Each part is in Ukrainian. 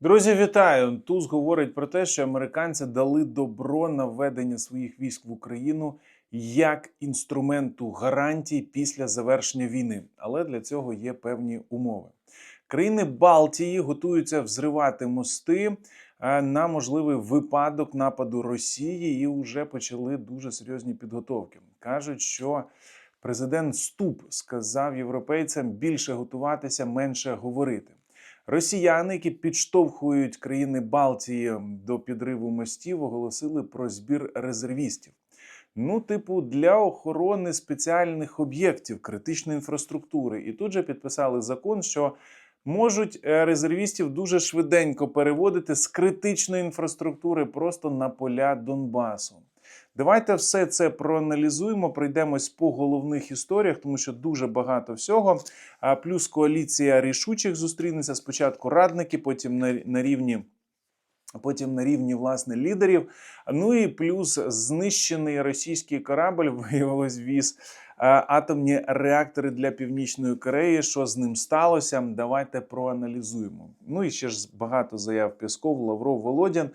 Друзі, вітаю! Туз говорить про те, що американці дали добро на введення своїх військ в Україну як інструменту гарантій після завершення війни. Але для цього є певні умови. Країни Балтії готуються взривати мости е, на можливий випадок нападу Росії і вже почали дуже серйозні підготовки. кажуть, що президент Ступ сказав європейцям більше готуватися, менше говорити. Росіяни, які підштовхують країни Балтії до підриву мостів, оголосили про збір резервістів. Ну, типу, для охорони спеціальних об'єктів критичної інфраструктури. І тут же підписали закон, що можуть е, резервістів дуже швиденько переводити з критичної інфраструктури просто на поля Донбасу. Давайте все це проаналізуємо, пройдемось по головних історіях, тому що дуже багато всього. Плюс коаліція рішучих зустрінеться спочатку радники, потім на, рівні. Потім на рівні власне лідерів. Ну і плюс знищений російський корабль виявилось віз атомні реактори для Північної Кореї. Що з ним сталося? Давайте проаналізуємо. Ну і ще ж багато заяв Пісков, Лавров, Володін.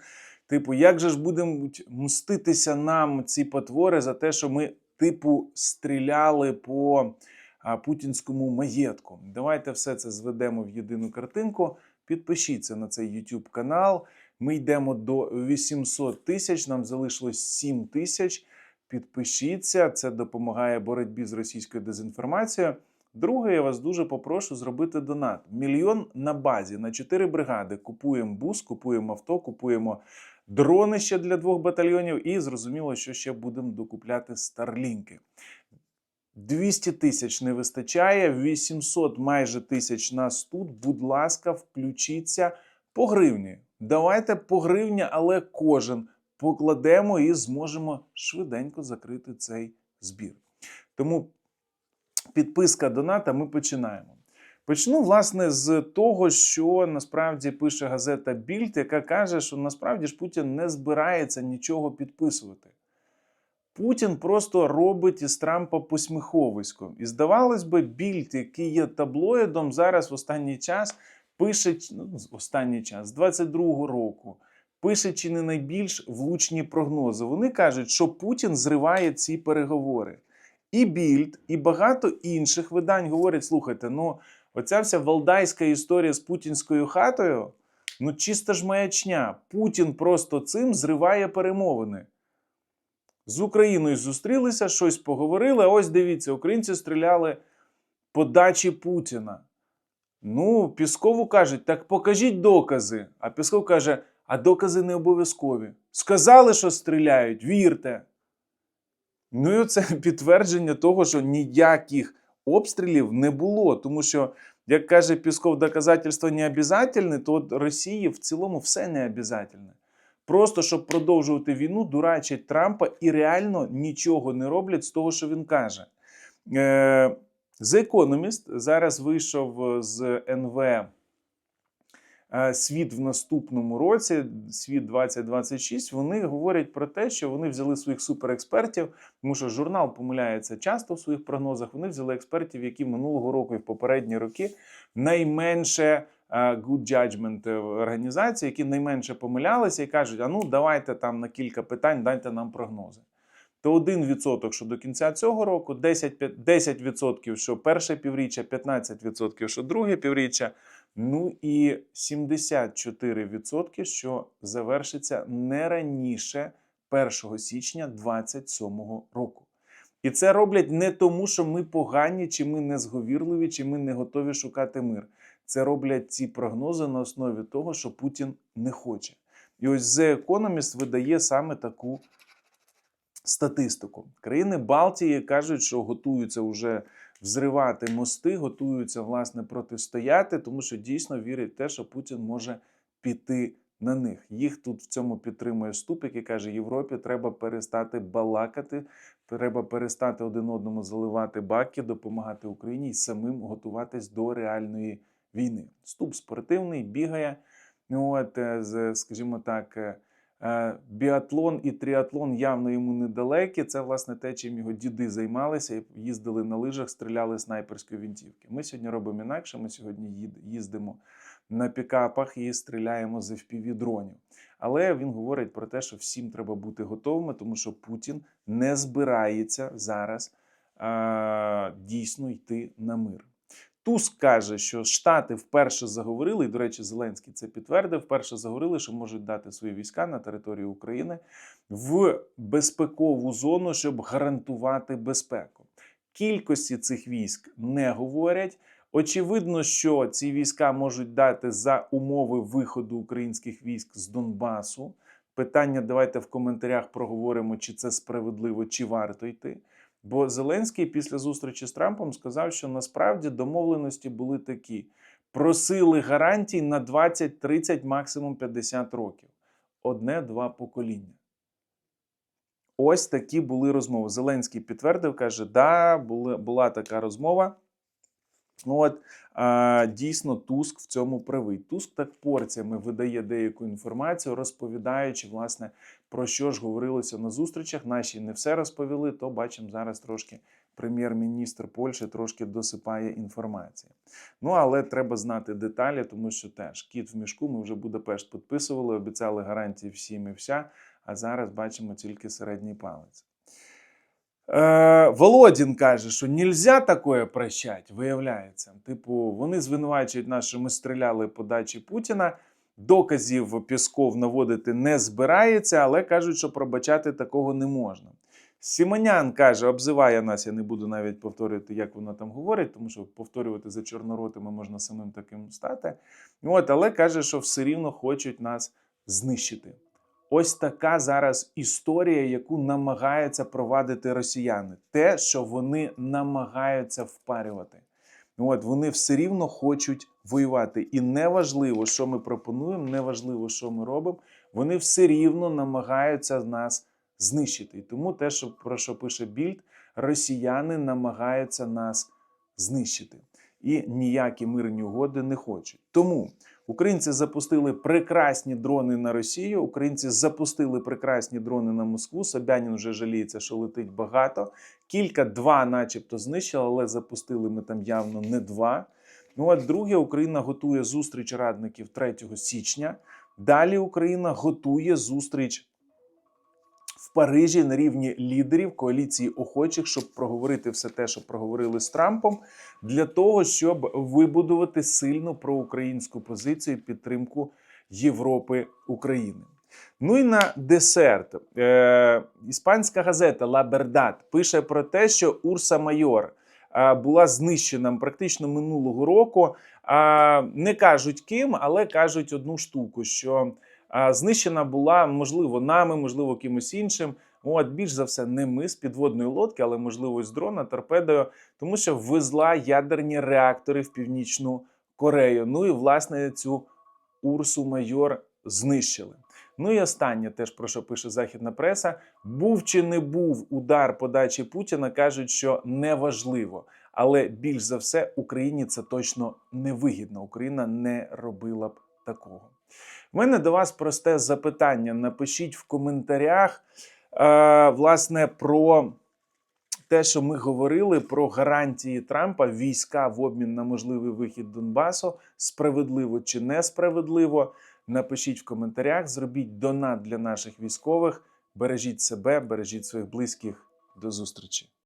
Типу, як же ж будемо мститися нам ці потвори за те, що ми, типу, стріляли по путінському маєтку? Давайте все це зведемо в єдину картинку. Підпишіться на цей YouTube канал. Ми йдемо до 800 тисяч. Нам залишилось 7 тисяч. Підпишіться, це допомагає боротьбі з російською дезінформацією. Друге, я вас дуже попрошу зробити донат. Мільйон на базі на 4 бригади. Купуємо бус, купуємо авто, купуємо дрони ще для двох батальйонів, і зрозуміло, що ще будемо докупляти старлінки. 200 тисяч не вистачає, 800 майже тисяч нас тут. Будь ласка, включіться по гривні. Давайте по гривні, але кожен покладемо і зможемо швиденько закрити цей збір. Тому підписка доната ми починаємо. Почну, власне, з того, що насправді пише газета Більд, яка каже, що насправді ж Путін не збирається нічого підписувати. Путін просто робить із Трампа посміховисько. І здавалось би, Більд, який є таблоїдом, зараз в останній час пише ну, останній час, з 22-го року, пише чи не найбільш влучні прогнози. Вони кажуть, що Путін зриває ці переговори. І Більд, і багато інших видань говорять: слухайте, ну оця вся валдайська історія з путінською хатою, ну чиста ж маячня. Путін просто цим зриває перемовини. З Україною зустрілися, щось поговорили. Ось дивіться, українці стріляли по дачі Путіна. Ну, Піскову кажуть, так покажіть докази. А Пісков каже, а докази не обов'язкові. Сказали, що стріляють, вірте. Ну і це підтвердження того, що ніяких обстрілів не було. Тому що, як каже Пісков, доказательство не обязательне, то от Росії в цілому все не обязательне. Просто щоб продовжувати війну, дурачать Трампа і реально нічого не роблять з того, що він каже. Е, The Economist зараз вийшов з НВ світ в наступному році, світ 2026. Вони говорять про те, що вони взяли своїх суперекспертів, тому що журнал помиляється часто в своїх прогнозах. Вони взяли експертів, які минулого року і в попередні роки найменше е, good judgment організації, які найменше помилялися і кажуть: а ну давайте там на кілька питань, дайте нам прогнози то 1% що до кінця цього року, 10%, 10% що перше півріччя, 15% що друге півріччя, ну і 74% що завершиться не раніше 1 січня 2027 року. І це роблять не тому, що ми погані, чи ми не зговірливі, чи ми не готові шукати мир. Це роблять ці прогнози на основі того, що Путін не хоче. І ось The Economist видає саме таку статистику. Країни Балтії кажуть, що готуються вже взривати мости, готуються власне протистояти, тому що дійсно вірять в те, що Путін може піти на них. Їх тут в цьому підтримує Ступ, який каже, Європі треба перестати балакати, треба перестати один одному заливати баки, допомагати Україні і самим готуватись до реальної війни. Ступ спортивний, бігає. Ну, от, е, скажімо так, Е, Біатлон і тріатлон явно йому недалекі. Це власне те, чим його діди займалися, їздили на лижах, стріляли снайперської вінтівки. Ми сьогодні робимо інакше. Ми сьогодні їздимо на пікапах і стріляємо з fpv дронів. Але він говорить про те, що всім треба бути готовими, тому що Путін не збирається зараз а, дійсно йти на мир. Туск каже, що Штати вперше заговорили, і, до речі, Зеленський це підтвердив. Вперше заговорили, що можуть дати свої війська на територію України в безпекову зону, щоб гарантувати безпеку. Кількості цих військ не говорять. Очевидно, що ці війська можуть дати за умови виходу українських військ з Донбасу. Питання давайте в коментарях проговоримо, чи це справедливо, чи варто йти. Бо Зеленський після зустрічі з Трампом сказав, що насправді домовленості були такі: просили гарантій на 20, 30, максимум 50 років. Одне-два покоління. Ось такі були розмови. Зеленський підтвердив, каже: да, була, була така розмова. Ну от а, дійсно Туск в цьому правий. Туск так порціями видає деяку інформацію, розповідаючи, власне, про що ж говорилося на зустрічах. Наші не все розповіли, то бачимо зараз трошки прем'єр-міністр Польщі трошки досипає інформації. Ну але треба знати деталі, тому що теж кіт в мішку. Ми вже Будапешт підписували, обіцяли гарантії всім і вся. А зараз бачимо тільки середній палець. Е, Володін каже, що нельзя таке прощать, виявляється. Типу, вони звинувачують нас, що ми стріляли по дачі Путіна. Доказів Пісков наводити не збирається, але кажуть, що пробачати такого не можна. Сімонян каже, обзиває нас, я не буду навіть повторювати, як вона там говорить, тому що повторювати за чорноротими можна самим таким стати. От, але каже, що все рівно хочуть нас знищити. Ось така зараз історія, яку намагаються провадити росіяни. Те, що вони намагаються впарювати. От вони все рівно хочуть воювати. І неважливо, що ми пропонуємо, неважливо, що ми робимо. Вони все рівно намагаються нас знищити. І тому те, що про що пише Більд, росіяни намагаються нас знищити. І ніякі мирні угоди не хочуть. Тому Українці запустили прекрасні дрони на Росію. Українці запустили прекрасні дрони на Москву. Собянін вже жаліється, що летить багато. Кілька два, начебто, знищили, але запустили ми там явно не два. Ну а друге, Україна готує зустріч радників 3 січня. Далі Україна готує зустріч Парижі на рівні лідерів коаліції охочих, щоб проговорити все те, що проговорили з Трампом, для того, щоб вибудувати сильну проукраїнську позицію підтримку Європи України. Ну і на десерт. Е, Іспанська газета La Verdad пише про те, що Урса Майор була знищена практично минулого року. Не кажуть ким, але кажуть одну штуку: що знищена була, можливо, нами, можливо, кимось іншим. От більш за все, не ми з підводної лодки, але можливо з дрона, торпедою, тому що везла ядерні реактори в Північну Корею. Ну і власне цю Урсу Майор знищили. Ну і останнє, теж про що пише західна преса: був чи не був удар подачі Путіна, кажуть, що неважливо. Але більш за все Україні це точно не вигідно. Україна не робила б такого. У мене до вас просте запитання. Напишіть в коментарях, е, власне, про те, що ми говорили про гарантії Трампа, війська в обмін на можливий вихід Донбасу, справедливо чи несправедливо. Напишіть в коментарях, зробіть донат для наших військових. Бережіть себе, бережіть своїх близьких. До зустрічі!